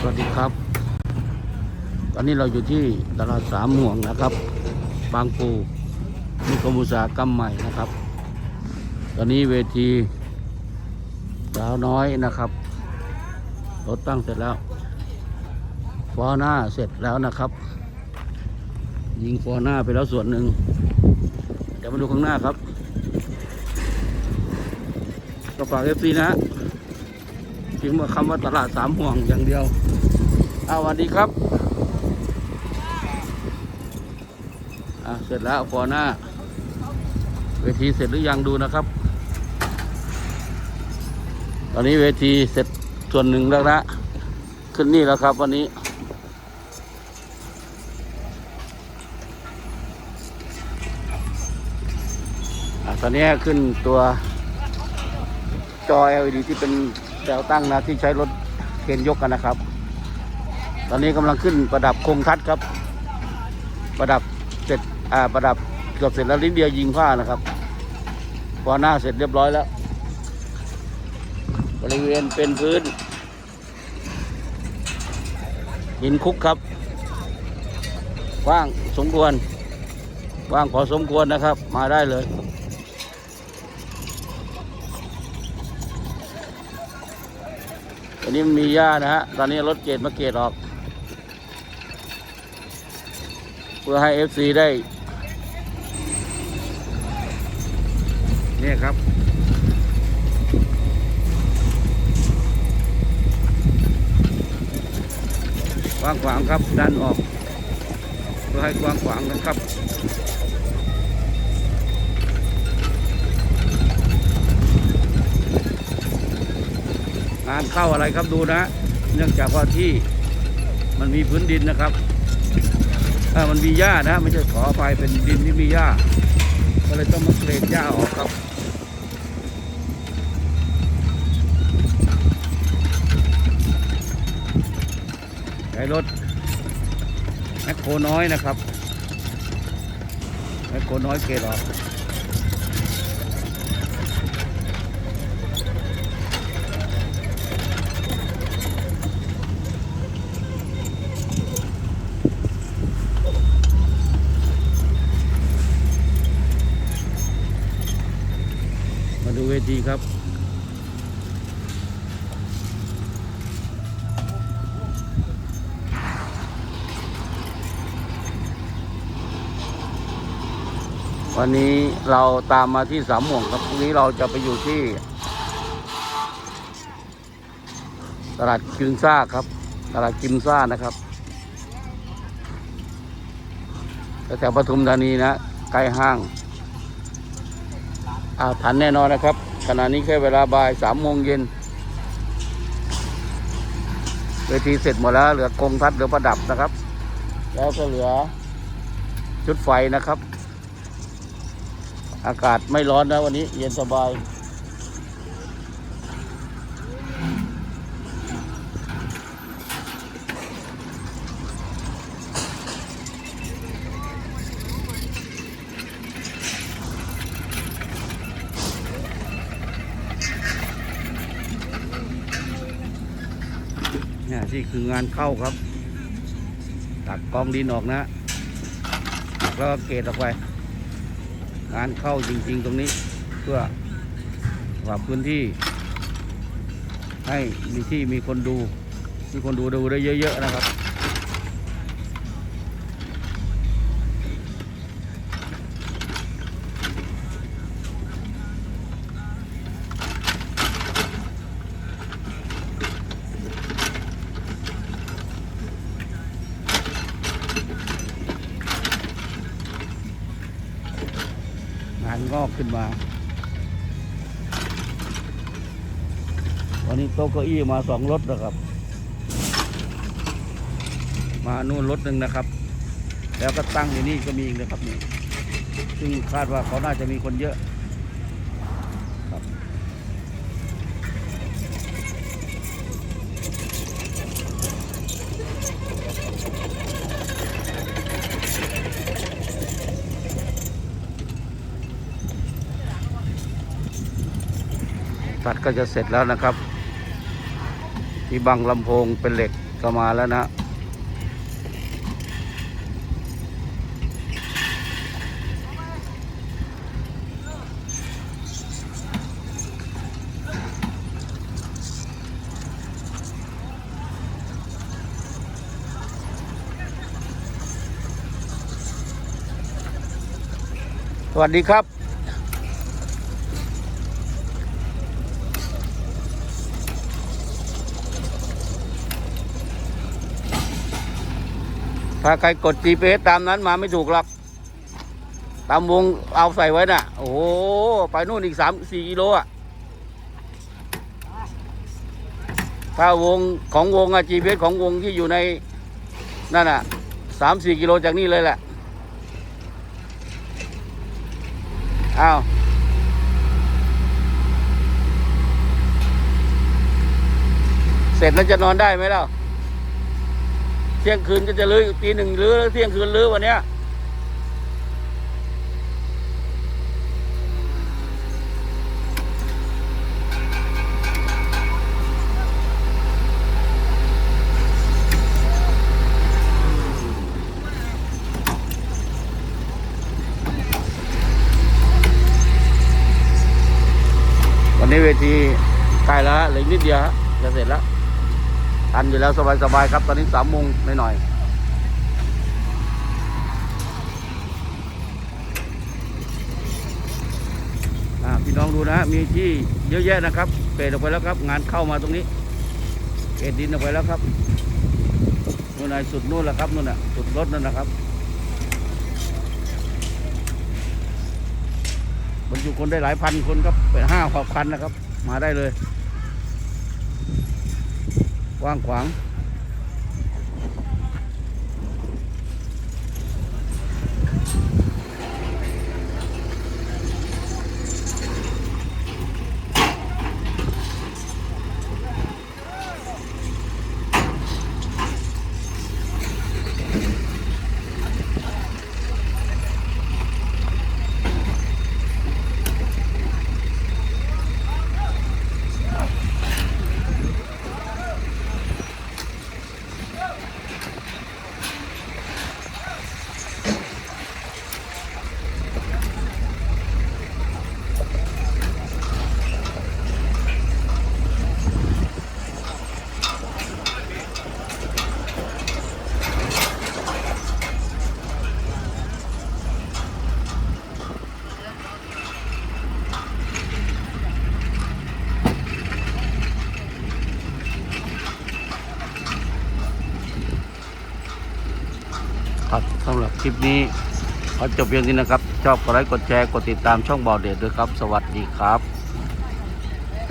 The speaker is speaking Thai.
สวัสดีครับ ตอนนี้เราอยู่ที่ตลาดสามห่วงนะครับ บางปูมีกรมอุตสาหกรรมใหม่นะครับ ตอนนี้เวทีสาวน้อยนะครับรถตั้งเสร็จแล้วฟอหน้าเสร็จแล้วนะครับ ยิงฟอหน้าไปแล้วส่วนหนึ่งเดี๋ยวมาดูข้างหน้าครับก็ฝากเอฟซีนะ พิมพ์ว่าคำว่าตลาดสามห่วงอย่างเดียวอาสวัสดีครับอะเสร็จแล้วฟอหน้า เวทีเสร็จหรือยังดูนะครับ ตอนนี้เวทีเสร็จส่วนหนึ่งแล้วนะขึ้นนี่แล้วครับวันนี้ตอนนี้ขึ้นตัวจอ LED ที่เป็น แนวตั้งนะที่ใช้รถเข็นยกกันนะครับ ตอนนี้กำลังขึ้นประดับโครงทัศน์ครับ ประดับเสร็จอ่าประดับเกือบเสร็จแล้วลิ้นเดียวยิงผ้านะครับพอหน้าเสร็จเรียบร้อยแล้ว บริเวณเป็นพื้นหินคุกครับกว้างสมควรกว้างพอสมควรนะครับ มาได้เลย อันนี้มันมีหญ้านะฮะ ตอนนี้รถเกตมาเกตออก เพื่อให้ FC ได้เนี่ยครับกว้างขวางครับดันออกเพื่อให้กว้างขวางนะครับ งานเข้าอะไรครับดูนะ เนื่องจากว่าที่มันมีพื้นดินนะครับถ้ามันมีหญ้านะไม่ใช่ขอไปเป็นดินที่มีหญ้า ก็เลยต้องมาเกรดหญ้าออกครับใช้รถแมคโครน้อยนะครับแมคโครน้อยเกรดออก ทีครับวันนี้เราตามมาที่สามหม่วงครับพรุ่งนี้เราจะไปอยู่ที่ ตลาดกิมซ่าครับ ตลาดกิมซ่านะครับแถวปทุมธานีนะใกล้ห้างอ่าทันแน่นอนนะครับ ขณะนี้แค่เวลาบ่ายสามโมงเย็นเวทีเสร็จหมดแล้ว เหลือกงทัดเหลือประดับนะครับ แล้วก็เหลือชุดไฟนะครับ อากาศไม่ร้อนนะวันนี้ เย็นสบาย เนี่ยที่คืองานเข้าครับ ตักกองดินออกนะแล้วก็เกตออกไป งานเข้าจริง ๆ ตรงนี้เพื่อปรับพื้นที่ ให้มีที่มีคนดู มีคนดูดูได้เยอะ ๆ นะครับ งานงอกขึ้นมาวันนี้โต๊ะเก้าอี้มาสองรถนะครับ มานู่นรถหนึ่งนะครับ แล้วก็ตั้งอยู่นี่ก็มีอีกนะครับนี่ซึ่งคาดว่าเขาน่าจะมีคนเยอะ ตัดก็จะเสร็จแล้วนะครับ ที่บังลำโพงเป็นเหล็กก็มาแล้วนะสวัสดีครับ ถ้าใครกด GPS ตามนั้นมาไม่ถูกหรอก ตามวงเอาใส่ไว้น่ะ โอ้โห ไปนู่นอีกสามสี่กิโลอะ ถ้าวงของวงอะ GPS ของวงที่อยู่ใน นั่นอะสามสี่กิโลจากนี่เลยแหละ อ้าวเสร็จแล้วจะนอนได้ไหมเล่า ที่ยงคืนก็จะลื้อตีหนึ่งลื้อเที่ยงคืนลื้อวันเนี้ยวันนี้เวทีใกล้แล้วฮะเหลือนิดเดียวจะเสร็จแล้ว ทันอยู่แล้วสบายๆครับ ตอนนี้สามโมงหน่อยอพี่น้องดูนะ มีที่เยอะแยะนะครับเปรดออกไปแล้วครับ งานเข้ามาตรงนี้เกตดินออกไปแล้วครับนู่นน่ะสุดนู่นแหละครับนู่นน่ะสุดรถนั่นนะครับบรรจุคนได้หลายพันคนครับเป็นห้าหกพันนะครับ มาได้เลย ว้างขวาง คลิปนี้ขอจบเพียงนี้นะครับ ชอบกดไลค์กดแชร์กดติดตามช่องบอเดดด้วยครับ สวัสดีครับ